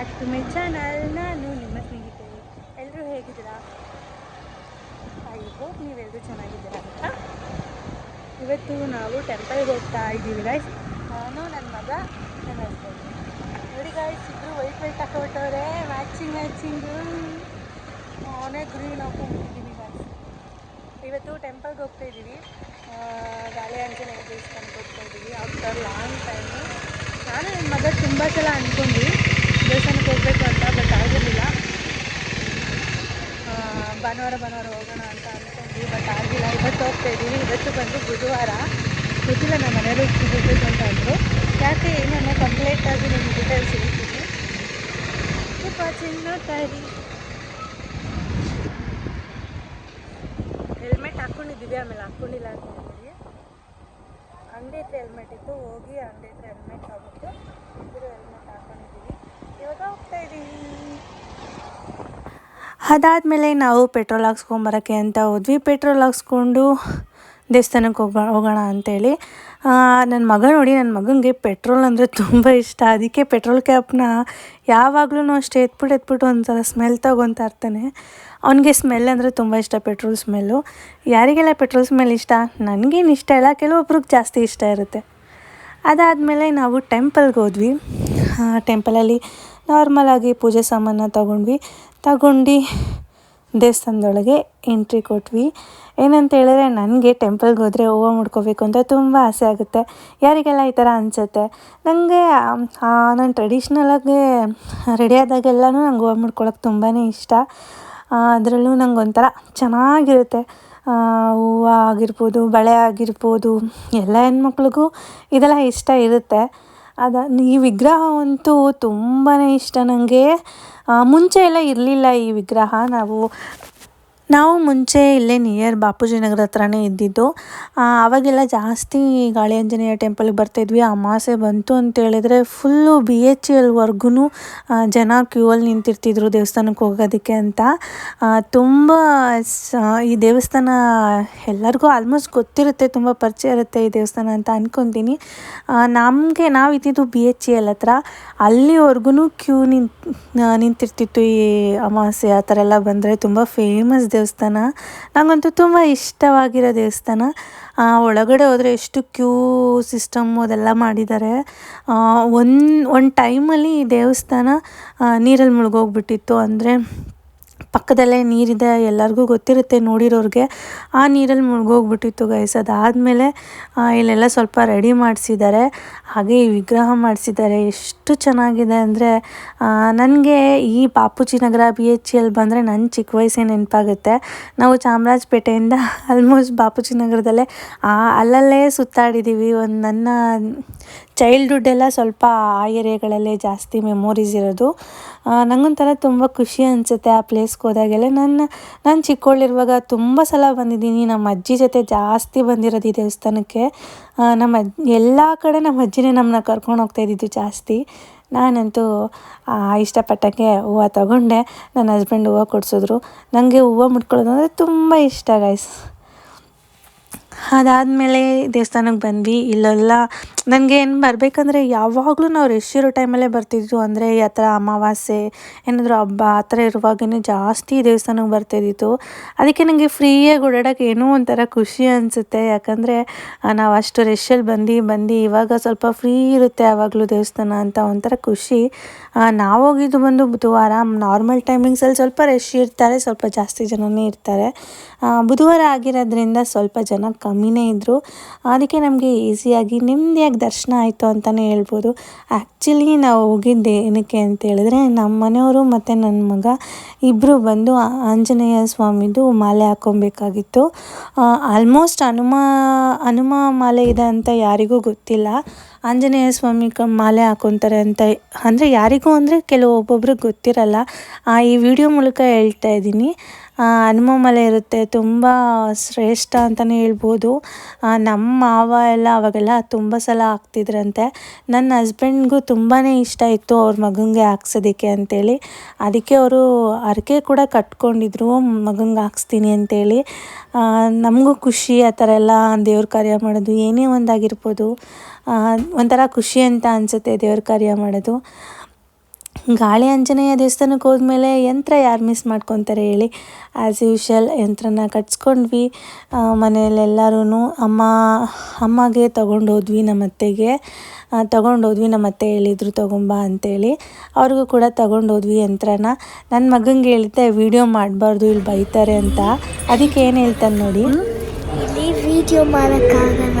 Back to my channel ನಾನು ನಿಮ್ಮ ಸ್ನೇಹಿತೆ. ಎಲ್ಲರೂ ಹೇಗಿದ್ದೀರಾ? ಐ ಹೋಪ್ ನೀವೆಲ್ಲರೂ ಚೆನ್ನಾಗಿದ್ದೀರಾ ಅಂತ. ಇವತ್ತು ನಾವು ಟೆಂಪಲ್ಗೆ ಹೋಗ್ತಾ ಇದ್ದೀವಿ ಗಾಯ್ಸ್ ನಾನು, ನನ್ನ ಮಗ, ನನ್ನ ಹಸ್ಬೆಂಡ್ ನೋಡಿ ಗಾಯ್ಸ್ ಇಬ್ಬರು ವೈಟ್ ವೈಟ್ ಹಾಕೊಟ್ಟವ್ರೆ ಮ್ಯಾಚಿಂಗ್ ಮ್ಯಾಚಿಂಗು ಅವನೇ ಗ್ರೀನ್ ಹಾಕೊಂಡ್ಬಿಟ್ಟಿದ್ದೀವಿ ಗಾಯ್ಸ್ ಇವತ್ತು ಟೆಂಪಲ್ಗೆ ಹೋಗ್ತಾ ಇದ್ದೀವಿ. ಗಾಳಿ ಆಂಜನೇಯ ದೇವಸ್ಥಾನಕ್ಕೆ ಹೋಗ್ತಾ ಇದ್ದೀವಿ. ಆಫ್ಟರ್ ಲಾಂಗ್ ಟೈಮು ನಾನು, ನನ್ನ ಮಗ ತುಂಬ ಸಲ ಅಂದ್ಕೊಂಡ್ವಿ. ದೇವಸ್ಥಾನಕ್ಕೆ ಹೋಗಬೇಕು ಅಂತ, ಬಟ್ ಆಗಿರಲಿಲ್ಲ. ಭಾನುವಾರ ಭಾನುವಾರ ಹೋಗೋಣ ಅಂತ ಅಂದ್ಕೊಂಡ್ವಿ ಬಟ್ ಆಗಿಲ್ಲ. ಇವತ್ತು ಹೋಗ್ತಾ ಇದ್ದೀವಿ ಇವತ್ತು ಬಂದು ಬುಧವಾರ. ಗೊತ್ತಿಲ್ಲ ನಮ್ಮ ಮನೆಯವರು ಹೋಗಬೇಕು ಅಂತ ಅಂದರು. ಯಾಕೆ ಏನನ್ನ ಆಗಿ ನಿಮ್ಗೆ ಡೀಟೇಲ್ಸ್ ಹೇಳ್ತೀನಿ. ವಾಚಿಂಗ್ ನೋಡ್ತಾ ಇರಿ. ಹೆಲ್ಮೆಟ್ ಹಾಕ್ಕೊಂಡಿದ್ದೀವಿ ಆಮೇಲೆ ಹಾಕ್ಕೊಂಡಿಲ್ಲ ಅಂತ ಹೇಳಿದ್ವಿ ಅಂಗಡಿ ಹತ್ರ ಹೆಲ್ಮೆಟ್ ಇತ್ತು. ಹೋಗಿ ಅಂಗಡಿ ಹತ್ರ ಹೆಲ್ಮೆಟ್ ಆಗ್ಬಿಟ್ಟು ಇಬ್ಬರು ಹೆಲ್ಮೆಟ್ ಅದಾದಮೇಲೆ ನಾವು ಪೆಟ್ರೋಲ್ ಹಾಕ್ಸ್ಕೊಂಬರೋಕ್ಕೆ ಅಂತ ಹೋದ್ವಿ. ಪೆಟ್ರೋಲ್ ಹಾಕ್ಸ್ಕೊಂಡು ದೇವಸ್ಥಾನಕ್ಕೆ ಹೋಗ ಹೋಗೋಣ ಅಂತೇಳಿ. ನನ್ನ ಮಗ ನೋಡಿ ನನ್ನ ಮಗನಿಗೆ ಪೆಟ್ರೋಲ್ ಅಂದರೆ ತುಂಬ ಇಷ್ಟ. ಅದಕ್ಕೆ ಪೆಟ್ರೋಲ್ ಕ್ಯಾಪ್ನ ಯಾವಾಗಲೂ ಅಷ್ಟೇ ಎತ್ಬಿಟ್ಟು ಎತ್ಬಿಟ್ಟು ಒಂಥರ ಸ್ಮೆಲ್ ತಗೊತಾ ಇರ್ತಾನೆ. ಅವನಿಗೆ ಸ್ಮೆಲ್ ಅಂದರೆ ತುಂಬ ಇಷ್ಟ, ಪೆಟ್ರೋಲ್ ಸ್ಮೆಲ್ಲು. ಯಾರಿಗೆಲ್ಲ ಪೆಟ್ರೋಲ್ ಸ್ಮೆಲ್ ಇಷ್ಟ? ನನಗೇನು ಇಷ್ಟ ಇಲ್ಲ. ಕೆಲವೊಬ್ರಿಗೆ ಜಾಸ್ತಿ ಇಷ್ಟ ಇರುತ್ತೆ. ಅದಾದಮೇಲೆ ನಾವು ಟೆಂಪಲ್ಗೆ ಹೋದ್ವಿ. ಟೆಂಪಲಲ್ಲಿ ನಾರ್ಮಲಾಗಿ ಪೂಜೆ ಸಾಮಾನ ತಗೊಂಡ್ವಿ. ತಗೊಂಡು ದೇವಸ್ಥಾನದೊಳಗೆ ಎಂಟ್ರಿ ಕೊಟ್ವಿ. ಏನಂತ ಹೇಳಿದ್ರೆ ನನಗೆ ಟೆಂಪಲ್ಗೆ ಹೋದರೆ ಹೂವು ಮುಡ್ಕೋಬೇಕು ಅಂತ ತುಂಬ ಆಸೆ ಆಗುತ್ತೆ. ಯಾರಿಗೆಲ್ಲ ಈ ಥರ ಅನಿಸುತ್ತೆ? ನನಗೆ ನಾನು ಟ್ರೆಡಿಷ್ನಲಾಗಿ ರೆಡಿ ಆದಾಗೆಲ್ಲನೂ ನಂಗೆ ಹೂವು ಮುಡ್ಕೊಳ್ಳೋಕೆ ತುಂಬಾ ಇಷ್ಟ. ಅದರಲ್ಲೂ ನಂಗೆ ಒಂಥರ ಚೆನ್ನಾಗಿರುತ್ತೆ. ಹೂವು ಆಗಿರ್ಬೋದು, ಬಳೆ ಆಗಿರ್ಬೋದು, ಎಲ್ಲ ಹೆಣ್ಮಕ್ಳಿಗೂ ಇದೆಲ್ಲ ಇಷ್ಟ ಇರುತ್ತೆ. ಅದ ಈ ವಿಗ್ರಹ ಅಂತೂ ತುಂಬಾ ಇಷ್ಟ ನನಗೆ ಮುಂಚೆ ಎಲ್ಲ ಇರಲಿಲ್ಲ ಈ ವಿಗ್ರಹ. ನಾವು ನಾವು ಮುಂಚೆ ಇಲ್ಲೇ ನಿಯರ್ ಬಾಪೂಜಿ ನಗರ ಹತ್ರನೇ ಇದ್ದಿದ್ದು. ಆವಾಗೆಲ್ಲ ಜಾಸ್ತಿ ಗಾಳಿ ಆಂಜನೇಯ ಟೆಂಪಲ್ಗೆ ಬರ್ತಾಯಿದ್ವಿ ಅಮಾಸೆ ಬಂತು ಅಂತ ಹೇಳಿದ್ರೆ ಫುಲ್ಲು ಬಿ ಎಚ್ ಎಲ್ವರೆಗೂ ಜನ ಕ್ಯೂ ಅಲ್ಲಿ ನಿಂತಿರ್ತಿದ್ರು ದೇವಸ್ಥಾನಕ್ಕೆ ಹೋಗೋದಕ್ಕೆ ಅಂತ. ತುಂಬ ಈ ದೇವಸ್ಥಾನ ಎಲ್ಲರಿಗೂ ಆಲ್ಮೋಸ್ಟ್ ಗೊತ್ತಿರುತ್ತೆ, ತುಂಬ ಪರಿಚಯ ಇರುತ್ತೆ ಈ ದೇವಸ್ಥಾನ ಅಂತ ಅಂದ್ಕೊತೀನಿ ನಮಗೆ ನಾವು ಇದ್ದಿದ್ದು ಬಿ ಎಚ್ ಎಲ್ ಹತ್ರ. ಅಲ್ಲಿವರೆಗೂ ಕ್ಯೂ ನಿಂತು ನಿಂತಿರ್ತಿತ್ತು ಈ ಅಮಾಸೆ, ಆ ಥರ ಎಲ್ಲ ಬಂದರೆ ತುಂಬ ಫೇಮಸ್ ನನಗಂತೂ ತುಂಬ ಇಷ್ಟವಾಗಿರೋ ದೇವಸ್ಥಾನ. ಒಳಗಡೆ ಹೋದರೆ ಎಷ್ಟು ಕ್ಯೂ ಸಿಸ್ಟಮ್ ಅದೆಲ್ಲ ಮಾಡಿದ್ದಾರೆ. ಒಂದು ಒಂದು ಟೈಮಲ್ಲಿ ದೇವಸ್ಥಾನ ನೀರಲ್ಲಿ ಮುಳುಗೋಗ್ಬಿಟ್ಟಿತ್ತು ಅಂದರೆ ಪಕ್ಕದಲ್ಲೇ ನೀರಿದೆ, ಎಲ್ಲರಿಗೂ ಗೊತ್ತಿರುತ್ತೆ ನೋಡಿರೋರಿಗೆ. ಆ ನೀರಲ್ಲಿ ಮುಳುಗೋಗ್ಬಿಟ್ಟಿತ್ತು ಗೈಸ್ ಅದಾದಮೇಲೆ ಇಲ್ಲೆಲ್ಲ ಸ್ವಲ್ಪ ರೆಡಿ ಮಾಡಿಸಿದ್ದಾರೆ. ಹಾಗೆ ಈ ವಿಗ್ರಹ ಮಾಡಿಸಿದ್ದಾರೆ. ಎಷ್ಟು ಚೆನ್ನಾಗಿದೆ ಅಂದರೆ ನನಗೆ ಈ Bapuji Nagar B H L ಬಂದರೆ ನನ್ನ ಚಿಕ್ಕ ವಯಸ್ಸೇ ನೆನಪಾಗುತ್ತೆ. ನಾವು ಚಾಮರಾಜಪೇಟೆಯಿಂದ ಆಲ್ಮೋಸ್ಟ್ ಬಾಪುಜಿ ನಗರದಲ್ಲೇ ಅಲ್ಲಲ್ಲೇ ಸುತ್ತಾಡಿದ್ದೀವಿ ಒಂದು ನನ್ನ ಚೈಲ್ಡ್ಹುಡ್ ಎಲ್ಲ ಸ್ವಲ್ಪ ಆ ಏರಿಯಾಗಳಲ್ಲೇ ಜಾಸ್ತಿ ಮೆಮೊರೀಸ್ ಇರೋದು. ನನಗೊಂಥರ ತುಂಬ ಖುಷಿ ಅನಿಸುತ್ತೆ ಆ ಪ್ಲೇಸ್ಗೆ ಹೋದಾಗೆಲ್ಲ ನನ್ನ, ನಾನು ಚಿಕ್ಕವಳಿರುವಾಗ ತುಂಬ ಸಲ ಬಂದಿದ್ದೀನಿ. ನಮ್ಮ ಅಜ್ಜಿ ಜೊತೆ ಜಾಸ್ತಿ ಬಂದಿರೋದು ಈ ದೇವಸ್ಥಾನಕ್ಕೆ. ನಮ್ಮ ಅಜ್, ಎಲ್ಲ ಕಡೆ ನಮ್ಮ ಅಜ್ಜಿನೇ ನಮ್ಮನ್ನ ಕರ್ಕೊಂಡು ಹೋಗ್ತಾ ಇದ್ದಿದ್ದು ಜಾಸ್ತಿ. ನಾನಂತೂ ಇಷ್ಟಪಟ್ಟಂಗೆ ಹೂವು ತಗೊಂಡೆ. ನನ್ನ ಹಸ್ಬೆಂಡ್ ಹೂವು ಕೊಡಿಸಿದ್ರು. ನನಗೆ ಹೂವು ಮುಟ್ಕೊಳ್ಳೋದು ಅಂದರೆ ತುಂಬ ಇಷ್ಟ ಗೈಸ್ ಅದಾದಮೇಲೆ ದೇವಸ್ಥಾನಕ್ಕೆ ಬಂದ್ವಿ. ಇಲ್ಲೆಲ್ಲ ನನಗೆ ಏನು ಬರಬೇಕಂದ್ರೆ ಯಾವಾಗಲೂ ನಾವು ರಶ್ ಇರೋ ಟೈಮಲ್ಲೇ ಬರ್ತಿದ್ವು. ಅಂದರೆ ಆ ಥರ ಅಮಾವಾಸ್ಯೆ, ಏನಾದರೂ ಹಬ್ಬ, ಆ ಥರ ಇರುವಾಗೇ ಜಾಸ್ತಿ ದೇವಸ್ಥಾನಕ್ಕೆ ಬರ್ತಿದ್ದಿತ್ತು. ಅದಕ್ಕೆ ನನಗೆ ಫ್ರೀಯಾಗಿ ಓಡಾಡೋಕೆ ಏನೋ ಒಂಥರ ಖುಷಿ ಅನಿಸುತ್ತೆ. ಯಾಕಂದರೆ ನಾವು ಅಷ್ಟು ರಶ್ಶಲ್ಲಿ ಬಂದು ಬಂದು ಇವಾಗ ಸ್ವಲ್ಪ ಫ್ರೀ ಇರುತ್ತೆ ಯಾವಾಗಲೂ ದೇವಸ್ಥಾನ ಅಂತ ಒಂಥರ ಖುಷಿ. ನಾವು ಹೋಗಿದ್ದು ಬಂದು ಬುಧವಾರ. ನಾರ್ಮಲ್ ಟೈಮಿಂಗ್ಸಲ್ಲಿ ಸ್ವಲ್ಪ ರಶ್ ಇರ್ತಾರೆ, ಸ್ವಲ್ಪ ಜಾಸ್ತಿ ಜನನೇ ಇರ್ತಾರೆ. ಬುಧವಾರ ಆಗಿರೋದ್ರಿಂದ ಸ್ವಲ್ಪ ಜನ ಕಮ್ಮಿನೇ ಇದ್ದರು ಅದಕ್ಕೆ ನಮಗೆ ಈಸಿಯಾಗಿ ನೆಮ್ಮದಿಯಾಗಿ ದರ್ಶನ ಆಯಿತು ಅಂತಲೇ ಹೇಳ್ಬೋದು. ಆ್ಯಕ್ಚುಲಿ ನಾವು ಹೋಗಿದ್ದೆ ಏನಕ್ಕೆ ಅಂತ ಹೇಳಿದ್ರೆ ನಮ್ಮ ಮನೆಯವರು ಮತ್ತು ನನ್ನ ಮಗ ಇಬ್ಬರು ಬಂದು ಆಂಜನೇಯ ಸ್ವಾಮಿದು ಮಾಲೆ ಹಾಕ್ಕೊಬೇಕಾಗಿತ್ತು. ಆಲ್ಮೋಸ್ಟ್ ಹನುಮ ಹನುಮ ಮಾಲೆ ಇದೆ ಅಂತ ಯಾರಿಗೂ ಗೊತ್ತಿಲ್ಲ. ಆಂಜನೇಯ ಸ್ವಾಮಿ ಮಾಲೆ ಹಾಕೊತಾರೆ ಅಂತ ಅಂದರೆ ಯಾರಿಗೂ ಅಂದರೆ ಕೆಲವು ಒಬ್ಬೊಬ್ರಿಗೆ ಗೊತ್ತಿರಲ್ಲ ಈ ವಿಡಿಯೋ ಮೂಲಕ ಹೇಳ್ತಾ ಇದ್ದೀನಿ. ಹನುಮ ಮಲೆ ಇರುತ್ತೆ, ತುಂಬ ಶ್ರೇಷ್ಠ ಅಂತಲೇ ಹೇಳ್ಬೋದು. ನಮ್ಮ ಮಾವ ಎಲ್ಲ ಅವಾಗೆಲ್ಲ ತುಂಬ ಸಲ ಹಾಕ್ತಿದ್ರಂತೆ. ನನ್ನ ಹಸ್ಬೆಂಡ್ಗೂ ತುಂಬಾ ಇಷ್ಟ ಇತ್ತು ಅವ್ರ ಮಗನಿಗೆ ಹಾಕ್ಸೋದಕ್ಕೆ ಅಂತೇಳಿ. ಅದಕ್ಕೆ ಅವರು ಹರಕೆ ಕೂಡ ಕಟ್ಕೊಂಡಿದ್ರು, ಮಗಂಗೆ ಹಾಕ್ಸ್ತೀನಿ ಅಂತೇಳಿ. ನಮಗೂ ಖುಷಿ ಆ ಥರ ಎಲ್ಲ ದೇವ್ರ ಕಾರ್ಯ ಮಾಡೋದು ಏನೇ ಒಂದಾಗಿರ್ಬೋದು. ಒಂಥರ ಖುಷಿ ಅಂತ ಅನಿಸುತ್ತೆ ದೇವ್ರ ಕಾರ್ಯ ಮಾಡೋದು. ಗಾಳಿ ಅಂಜನೇಯ ದೇವಸ್ಥಾನಕ್ಕೆ ಹೋದ್ಮೇಲೆ ಯಂತ್ರ ಯಾರು ಮಿಸ್ ಮಾಡ್ಕೊತಾರೆ ಹೇಳಿ. ಆ್ಯಸ್ ಯೂಶಲ್ ಯಂತ್ರನ ಕಟ್ಸ್ಕೊಂಡ್ವಿ. ಮನೆಯಲ್ಲೆಲ್ಲರೂ ಅಮ್ಮ, ಅಮ್ಮಗೆ ತೊಗೊಂಡೋದ್ವಿ ನಮ್ಮ ಅತ್ತೆಗೆ. ತೊಗೊಂಡೋದ್ವಿ ನಮ್ಮ ಅತ್ತೆ ಹೇಳಿದ್ರು ತೊಗೊಂಬ ಅಂತೇಳಿ. ಅವ್ರಿಗೂ ಕೂಡ ತೊಗೊಂಡೋದ್ವಿ ಯಂತ್ರನ. ನನ್ನ ಮಗಂಗೆ ಹೇಳಿದ್ದೆ ವಿಡಿಯೋ ಮಾಡಬಾರ್ದು ಇಲ್ಲಿ ಬೈತಾರೆ ಅಂತ. ಅದಕ್ಕೆ ಏನು ಹೇಳ್ತಾನೆ ನೋಡಿ. ವಿಡಿಯೋ ಮಾಡೋಕ್ಕಾಗಲ್ಲ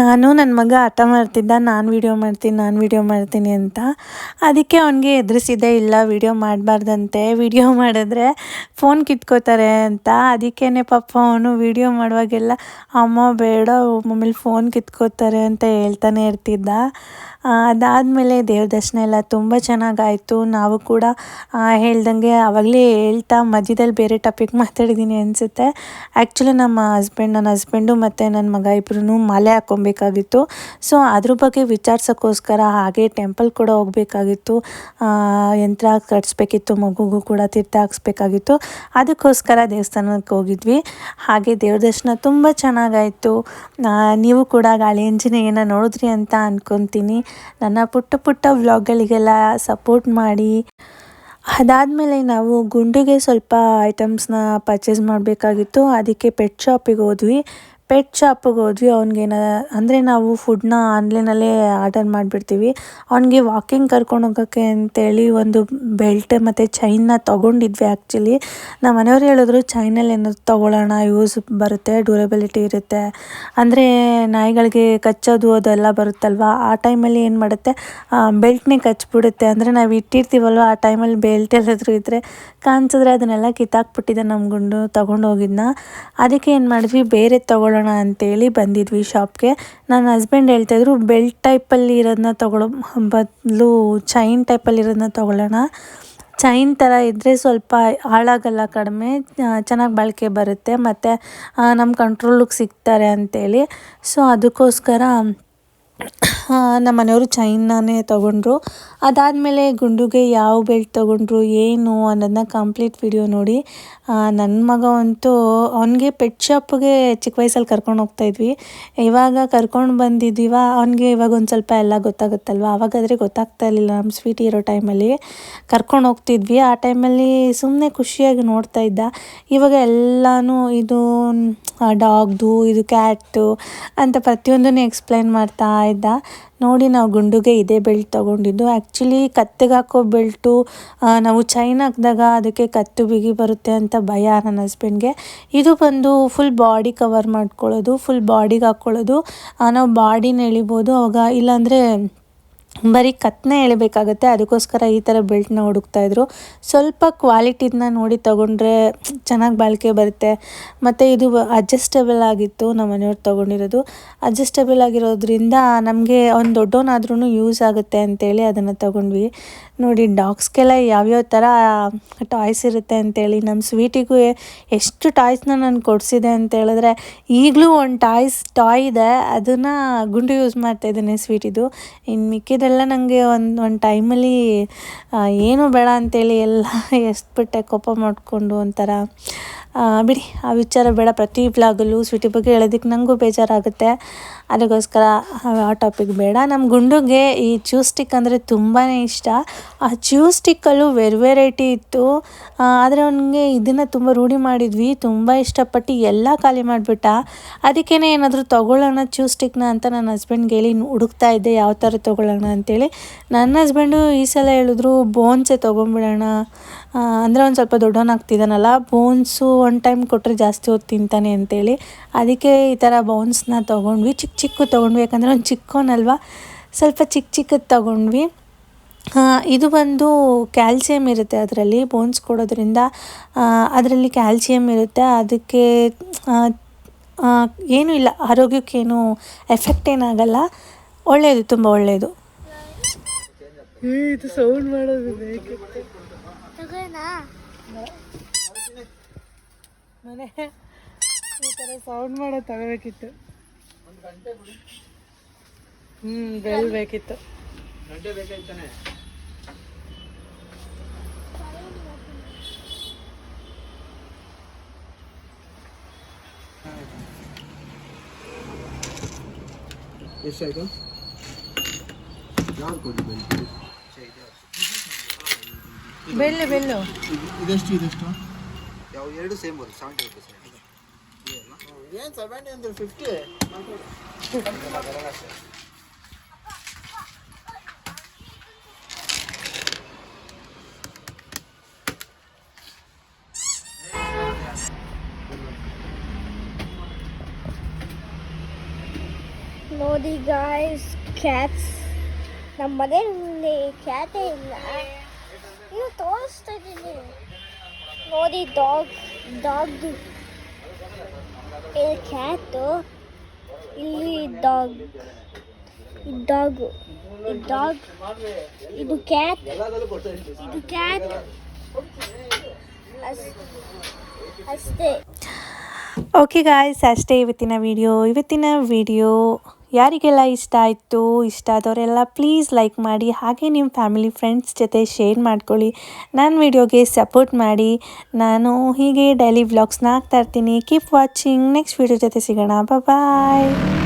ನಾನು ನನ್ನ ಮಗ ಹಠ ಮಾಡ್ತಿದ್ದ, ನಾನು ವೀಡಿಯೋ ಮಾಡ್ತೀನಿ, ನಾನು ವೀಡಿಯೋ ಮಾಡ್ತೀನಿ ಅಂತ. ಅದಕ್ಕೆ ಅವನಿಗೆ ಎದುರಿಸಿದೆ ಇಲ್ಲ ವೀಡಿಯೋ ಮಾಡಬಾರ್ದಂತೆ ವೀಡಿಯೋ ಮಾಡಿದ್ರೆ ಫೋನ್ ಕಿತ್ಕೋತಾರೆ ಅಂತ. ಅದಕ್ಕೇ ಪಾಪ ಅವನು ವೀಡಿಯೋ ಮಾಡುವಾಗೆಲ್ಲ, ಅಮ್ಮ, ಬೇಡ ಮಮ್ಮಲ್ಲಿ ಫೋನ್ ಕಿತ್ಕೋತಾರೆ ಅಂತ ಹೇಳ್ತಾನೆ ಇರ್ತಿದ್ದ. ಅದಾದಮೇಲೆ ದೇವ್ರ ದರ್ಶನ ಎಲ್ಲ ತುಂಬ ಚೆನ್ನಾಗಾಯಿತು. ನಾವು ಕೂಡ ಹೇಳ್ದಂಗೆ ಆವಾಗಲೇ ಹೇಳ್ತಾ ಮಧ್ಯದಲ್ಲಿ ಬೇರೆ ಟಾಪಿಕ್ ಮಾತಾಡಿದ್ದೀನಿ ಅನಿಸುತ್ತೆ. ಆ್ಯಕ್ಚುಲಿ ನಮ್ಮ ಹಸ್ಬೆಂಡ್ ನನ್ನ ಹಸ್ಬೆಂಡು ಮತ್ತು ನನ್ನ ಮಗ ಇಬ್ಬರೂ ಮಾಲೆ ಹಾಕ್ಕೊಬೇಕಾಗಿತ್ತು ಸೊ ಅದ್ರ ಬಗ್ಗೆ ವಿಚಾರಿಸೋಕ್ಕೋಸ್ಕರ ಹಾಗೆ ಟೆಂಪಲ್ ಕೂಡ ಹೋಗಬೇಕಾಗಿತ್ತು. ಯಂತ್ರ ಕಟ್ಸ್ಬೇಕಿತ್ತು, ಮಗುಗೂ ಕೂಡ ತೀರ್ಥ ಹಾಕ್ಸ್ಬೇಕಾಗಿತ್ತು. ಅದಕ್ಕೋಸ್ಕರ ದೇವಸ್ಥಾನಕ್ಕೆ ಹೋಗಿದ್ವಿ. ಹಾಗೆ ದೇವ್ರ ದರ್ಶನ ತುಂಬ ಚೆನ್ನಾಗಾಯಿತು. ನೀವು ಕೂಡ ಗಾಳಿ ಆಂಜನೇಯನ ನೋಡಿದ್ರಿ ಅಂತ ಅನ್ಕೊತೀನಿ. ನನ್ನ ಪುಟ್ಟ ಪುಟ್ಟ ವ್ಲಾಗ್ಗಳಿಗೆಲ್ಲ ಸಪೋರ್ಟ್ ಮಾಡಿ. ಅದಾದಮೇಲೆ ನಾವು ಗುಂಡಿಗೆ ಸ್ವಲ್ಪ ಐಟಮ್ಸ್ನ ಪರ್ಚೇಸ್ ಮಾಡಬೇಕಾಗಿತ್ತು. ಅದಕ್ಕೆ ಪೆಟ್ ಶಾಪಿಗೆ ಹೋದ್ವಿ. ಪೆಟ್ ಶಾಪಿಗೆ ಹೋದ್ವಿ ಅವ್ನಿಗೇನ ಅಂದರೆ ನಾವು ಫುಡ್ನ ಆನ್ಲೈನಲ್ಲೇ ಆರ್ಡರ್ ಮಾಡಿಬಿಡ್ತೀವಿ. ಅವ್ನಿಗೆ ವಾಕಿಂಗ್ ಕರ್ಕೊಂಡು ಹೋಗೋಕ್ಕೆ ಅಂತೇಳಿ ಒಂದು ಬೆಲ್ಟ್ ಮತ್ತು ಚೈನ್ನ ತೊಗೊಂಡಿದ್ವಿ ಆ್ಯಕ್ಚುಲಿ ನಮ್ಮ ಮನೆಯವ್ರು ಹೇಳಿದ್ರು ಚೈನಲ್ಲಿ ಏನಾದ್ರು ತೊಗೊಳ್ಳೋಣ ಯೂಸ್ ಬರುತ್ತೆ ಡ್ಯೂರಬಿಲಿಟಿ ಇರುತ್ತೆ. ಅಂದರೆ ನಾಯಿಗಳಿಗೆ ಕಚ್ಚೋದು ಅದೆಲ್ಲ ಬರುತ್ತಲ್ವ? ಆ ಟೈಮಲ್ಲಿ ಏನು ಮಾಡುತ್ತೆ? ಬೆಲ್ಟ್ನೇ ಕಚ್ಚಿಬಿಡುತ್ತೆ ಅಂದರೆ ನಾವು ಇಟ್ಟಿರ್ತೀವಲ್ವ, ಆ ಟೈಮಲ್ಲಿ ಬೆಲ್ಟ್ ಎಲ್ಲಾದರೂ ಇದ್ದರೆ ಕಾಣಿಸಿದ್ರೆ ಅದನ್ನೆಲ್ಲ ಕಿತ್ತಾಕ್ಬಿಟ್ಟಿದೆ ನಮ್ಮ ಗುಂಡು, ತೊಗೊಂಡು ಹೋಗಿದ್ನ. ಅದಕ್ಕೆ ಏನು ಮಾಡಿದ್ವಿ, ಬೇರೆ ತೊಗೊಳ್ಳೋಣ ಅಂತೇಳಿ ಬಂದಿದ್ವಿ ಶಾಪ್ಗೆ. ನನ್ನ ಹಸ್ಬೆಂಡ್ ಹೇಳ್ತಾಯಿದ್ರು ಬೆಲ್ಟ್ ಟೈಪಲ್ಲಿ ಇರೋದನ್ನ ತೊಗೊಳ್ಳೋ, ಬದಲು ಚೈನ್ ಟೈಪಲ್ಲಿ ಇರೋದನ್ನ ತೊಗೊಳ್ಳೋಣ. ಚೈನ್ ಥರ ಇದ್ದರೆ ಸ್ವಲ್ಪ ಹಾಳಾಗಲ್ಲ ಕಡಿಮೆ ಚೆನ್ನಾಗಿ ಬಾಳಿಕೆ ಬರುತ್ತೆ, ಮತ್ತು ನಮ್ಮ ಕಂಟ್ರೋಲಿಗೆ ಸಿಗ್ತಾರೆ ಅಂತೇಳಿ. ಸೊ ಅದಕ್ಕೋಸ್ಕರ ನಮ್ಮ ಮನೆಯವರು ಚೈನಾನೇ ತೊಗೊಂಡ್ರು. ಅದಾದಮೇಲೆ ಗುಂಡುಗೆ ಯಾವ ಬೆಲ್ಟ್ ತೊಗೊಂಡ್ರು, ಏನು ಅನ್ನೋದನ್ನ ಕಂಪ್ಲೀಟ್ ವಿಡಿಯೋ ನೋಡಿ ನನ್ನ ಮಗ ಅಂತೂ ಅವನಿಗೆ ಪೆಟ್ ಶಾಪ್ಗೆ ಚಿಕ್ಕ ವಯಸ್ಸಲ್ಲಿ ಕರ್ಕೊಂಡು ಹೋಗ್ತಾಯಿದ್ವಿ ಇವಾಗ ಕರ್ಕೊಂಡು ಬಂದಿದ್ದೀವ ಅವನಿಗೆ ಇವಾಗ ಒಂದು ಸ್ವಲ್ಪ ಎಲ್ಲ ಗೊತ್ತಾಗುತ್ತಲ್ವ? ಅವಾಗಾದರೆ ಗೊತ್ತಾಗ್ತಾ ಇರಲಿಲ್ಲ. ನಮ್ಮ ಸ್ವೀಟ್ ಇರೋ ಟೈಮಲ್ಲಿ ಕರ್ಕೊಂಡು ಹೋಗ್ತಿದ್ವಿ. ಆ ಟೈಮಲ್ಲಿ ಸುಮ್ಮನೆ ಖುಷಿಯಾಗಿ ನೋಡ್ತಾ ಇದ್ದ. ಇವಾಗ ಎಲ್ಲನೂ ಇದು ಡಾಗ್ದು ಇದು ಕ್ಯಾಟು ಅಂತ ಪ್ರತಿಯೊಂದನ್ನು ಎಕ್ಸ್ಪ್ಲೈನ್ ಮಾಡ್ತಾ ಇದ್ದ. ನೋಡಿ ನಾವು ಗುಂಡುಗೆ ಇದೇ ಬೆಲ್ಟ್ ತೊಗೊಂಡಿದ್ದು. ಆ್ಯಕ್ಚುಲಿ ಕತ್ತೆಗೆ ಹಾಕೋ ಬೆಲ್ಟು ನಾವು ಚೈನ್ ಹಾಕಿದಾಗ ಅದಕ್ಕೆ ಕತ್ತು ಬಿಗಿ ಬರುತ್ತೆ ಅಂತ ಭಯ ನನ್ನ ಹಸ್ಬೆಂಡ್ಗೆ ಇದು ಬಂದು ಫುಲ್ ಬಾಡಿ ಕವರ್ ಮಾಡ್ಕೊಳ್ಳೋದು ಫುಲ್ ಬಾಡಿಗೆ ಹಾಕ್ಕೊಳ್ಳೋದು ನಾವು ಬಾಡಿನ ಎಳಿಬೋದು. ಅವಾಗ ಇಲ್ಲಾಂದರೆ ಬರೀ ಕತ್ತನೆ ಎಳಿಬೇಕಾಗತ್ತೆ, ಅದಕ್ಕೋಸ್ಕರ ಈ ಥರ ಬೆಲ್ಟ್ನ ಹುಡುಕ್ತಾಯಿದ್ರು ಸ್ವಲ್ಪ ಕ್ವಾಲಿಟಿನ ನೋಡಿ ತೊಗೊಂಡ್ರೆ ಚೆನ್ನಾಗಿ ಬಾಳಿಕೆ ಬರುತ್ತೆ. ಮತ್ತು ಇದು ಅಡ್ಜಸ್ಟಬಲ್ ಆಗಿತ್ತು ನಮ್ಮ ಮನೆಯವ್ರು ತೊಗೊಂಡಿರೋದು. ಅಡ್ಜಸ್ಟಬಲ್ ಆಗಿರೋದ್ರಿಂದ ನಮಗೆ ಒಂದು ದೊಡ್ಡವನಾದ್ರೂ ಯೂಸ್ ಆಗುತ್ತೆ ಅಂತೇಳಿ ಅದನ್ನು ತೊಗೊಂಡ್ವಿ. ನೋಡಿ, ಡಾಗ್ಸ್ಗೆಲ್ಲ ಯಾವ್ಯಾವ ಥರ ಟಾಯ್ಸ್ ಇರುತ್ತೆ ಅಂತೇಳಿ ನಮ್ಮ ಸ್ವೀಟಿಗೂ ಎಷ್ಟು ಟಾಯ್ಸ್ನ ನಾನು ಕೊಡಿಸಿದೆ ಅಂತ ಹೇಳಿದ್ರೆ ಈಗಲೂ ಒಂದು ಟಾಯ್ಸ್ ಟಾಯ್ ಇದೆ, ಅದನ್ನು ಗುಂಡು ಯೂಸ್ ಮಾಡ್ತಾ ಇದ್ದೇನೆ ಸ್ವೀಟಿದು. ಇನ್ನು ಮಿಕ್ಕಿದೆಲ್ಲ ನನಗೆ ಒಂದು ಒಂದು ಟೈಮಲ್ಲಿ ಏನು ಬೇಡ ಅಂತೇಳಿ ಎಲ್ಲ ಬಿಟ್ಟೆ ಕೋಪ ಮಾಡಿಕೊಂಡು ಒಂಥರ. ಬಿಡಿ, ಆ ವಿಚಾರ ಬೇಡ. ಪ್ರತಿ ಬ್ಲಾಗಲ್ಲೂ ಸ್ವೀಟಿ ಬಗ್ಗೆ ಹೇಳೋದಕ್ಕೆ ನನಗೂ ಬೇಜಾರಾಗುತ್ತೆ. ಅದಕ್ಕೋಸ್ಕರ ಆ ಟಾಪಿಕ್ ಬೇಡ. ನಮ್ಮ ಗುಂಡುಗೆ ಈ ಚ್ಯೂ ಸ್ಟಿಕ್ ಅಂದರೆ ತುಂಬಾ ಇಷ್ಟ. ಆ ಚ್ಯೂ ಸ್ಟಿಕ್ಕಲ್ಲೂ ವೆರ್ ವೆರೈಟಿ ಇತ್ತು. ಆದರೆ ಅವನಿಗೆ ಇದನ್ನು ತುಂಬ ರೂಢಿ ಮಾಡಿದ್ವಿ. ತುಂಬ ಇಷ್ಟಪಟ್ಟು ಎಲ್ಲ ಖಾಲಿ ಮಾಡಿಬಿಟ್ಟ. ಅದಕ್ಕೇ ಏನಾದರೂ ತೊಗೊಳ್ಳೋಣ ಚ್ಯೂ ಸ್ಟಿಕ್ನ ಅಂತ ನನ್ನ ಹಸ್ಬೆಂಡ್ಗೆ ಹೇಳಿ ಹುಡುಕ್ತಾ ಇದ್ದೆ ಯಾವ ಥರ ತೊಗೊಳ್ಳೋಣ ಅಂತೇಳಿ. ನನ್ನ ಹಸ್ಬೆಂಡು ಈ ಸಲ ಹೇಳಿದ್ರು ಬೋನ್ಸೆ ತೊಗೊಂಬಿಡೋಣ ಅಂದರೆ ಒಂದು ಸ್ವಲ್ಪ ದೊಡ್ಡವನಾಗ್ತಿದ್ದಾನಲ್ಲ ಬೋನ್ಸು ಒನ್ ಟೈಮ್ ಕೊಟ್ಟರೆ ಜಾಸ್ತಿ ಹೊತ್ತು ತಿಂತಾನೆ ಅಂತೇಳಿ. ಅದಕ್ಕೆ ಈ ಥರ ಬೌನ್ಸ್ನ ತೊಗೊಂಡ್ವಿ. ಚಿಕ್ಕ ಚಿಕ್ಕ ತೊಗೊಂಡ್ವಿ, ಯಾಕಂದರೆ ಒಂದು ಚಿಕ್ಕವನಲ್ವ ಸ್ವಲ್ಪ ಚಿಕ್ಕ ಚಿಕ್ಕದು ತೊಗೊಂಡ್ವಿ. ಇದು ಬಂದು ಕ್ಯಾಲ್ಸಿಯಂ ಇರುತ್ತೆ ಅದರಲ್ಲಿ ಬೋನ್ಸ್ ಕೊಡೋದ್ರಿಂದ. ಅದರಲ್ಲಿ ಕ್ಯಾಲ್ಸಿಯಂ ಇರುತ್ತೆ. ಅದಕ್ಕೆ ಏನೂ ಇಲ್ಲ. ಆರೋಗ್ಯಕ್ಕೇನು ಎಫೆಕ್ಟ್ ಏನಾಗಲ್ಲ. ಒಳ್ಳೆಯದು ತುಂಬ ಒಳ್ಳೆಯದು ಸೌಂಡ್ ಮಾಡೋದು ಮನೆ. ಈ ಥರ ಸೌಂಡ್ ಮಾಡೋ ತಗೋಬೇಕಿತ್ತು ಹ್ಞೂ ಬೆಲ್ ಬೇಕಿತ್ತು. ಗಂಟೆ ಬೇಕಾಯ್ತಾನೆ ಎಷ್ಟಾಯ್ತು? ಯಾವ್ದು ಕೊಡಿ ಬೆಲ್? ಬೆಲ್ಲು ಬೆಳ್ಳು ಇದೆಷ್ಟು ಇದೆಷ್ಟು? ಯಾವ ಎರಡು ಸೇಮ್ ಬರುತ್ತೆ ಸೆವೆಂಟಿ ರುಪೀಸ್ ಏನು ಸೆವೆಂಟಿ ಅಂದ್ರೆ ಫಿಫ್ಟಿ ನೋಡಿ ಗಾಯ್ಸ್ ಕ್ಯಾಟ್ಸ್ ನಮ್ಮ ಮನೆಯಲ್ಲಿ ಕ್ಯಾಟೇ ಇಲ್ಲ. ತೋರಿಸ್ತಾ ಇದ್ದೀನಿ ನೋಡಿ, ಡಾಗ್ ಡಾಗ್ದು ಇಲ್ಲಿ ಕ್ಯಾಟು, ಇಲ್ಲಿ ಡಾಗ್. ಇದು ಡಾಗು ಇದು ಡಾಗ್. ಇದು ಕ್ಯಾಟ್ ಇದು ಕ್ಯಾಟ್. ಅಷ್ಟೇ. ಓಕೆ ಗಾಯ್ಸ್ ಅಷ್ಟೇ ಇವತ್ತಿನ ವಿಡಿಯೋ ಇವತ್ತಿನ ವಿಡಿಯೋ ಯಾರಿಗೆಲ್ಲ ಇಷ್ಟ ಆಯಿತು, ಇಷ್ಟ ಆದವರೆಲ್ಲ ಪ್ಲೀಸ್ ಲೈಕ್ ಮಾಡಿ, ಹಾಗೆ ನಿಮ್ಮ ಫ್ಯಾಮಿಲಿ ಫ್ರೆಂಡ್ಸ್ ಜೊತೆ ಶೇರ್ ಮಾಡ್ಕೊಳ್ಳಿ. ನನ್ನ ವಿಡಿಯೋಗೆ ಸಪೋರ್ಟ್ ಮಾಡಿ. ನಾನು ಹೀಗೆ ಡೈಲಿ ವ್ಲಾಗ್ಸ್ನ ಹಾಕ್ತಾ ಇರ್ತೀನಿ. ಕೀಪ್ ವಾಚಿಂಗ್ ನೆಕ್ಸ್ಟ್ ವಿಡಿಯೋ ಜೊತೆ ಸಿಗೋಣ. ಬಾಯ್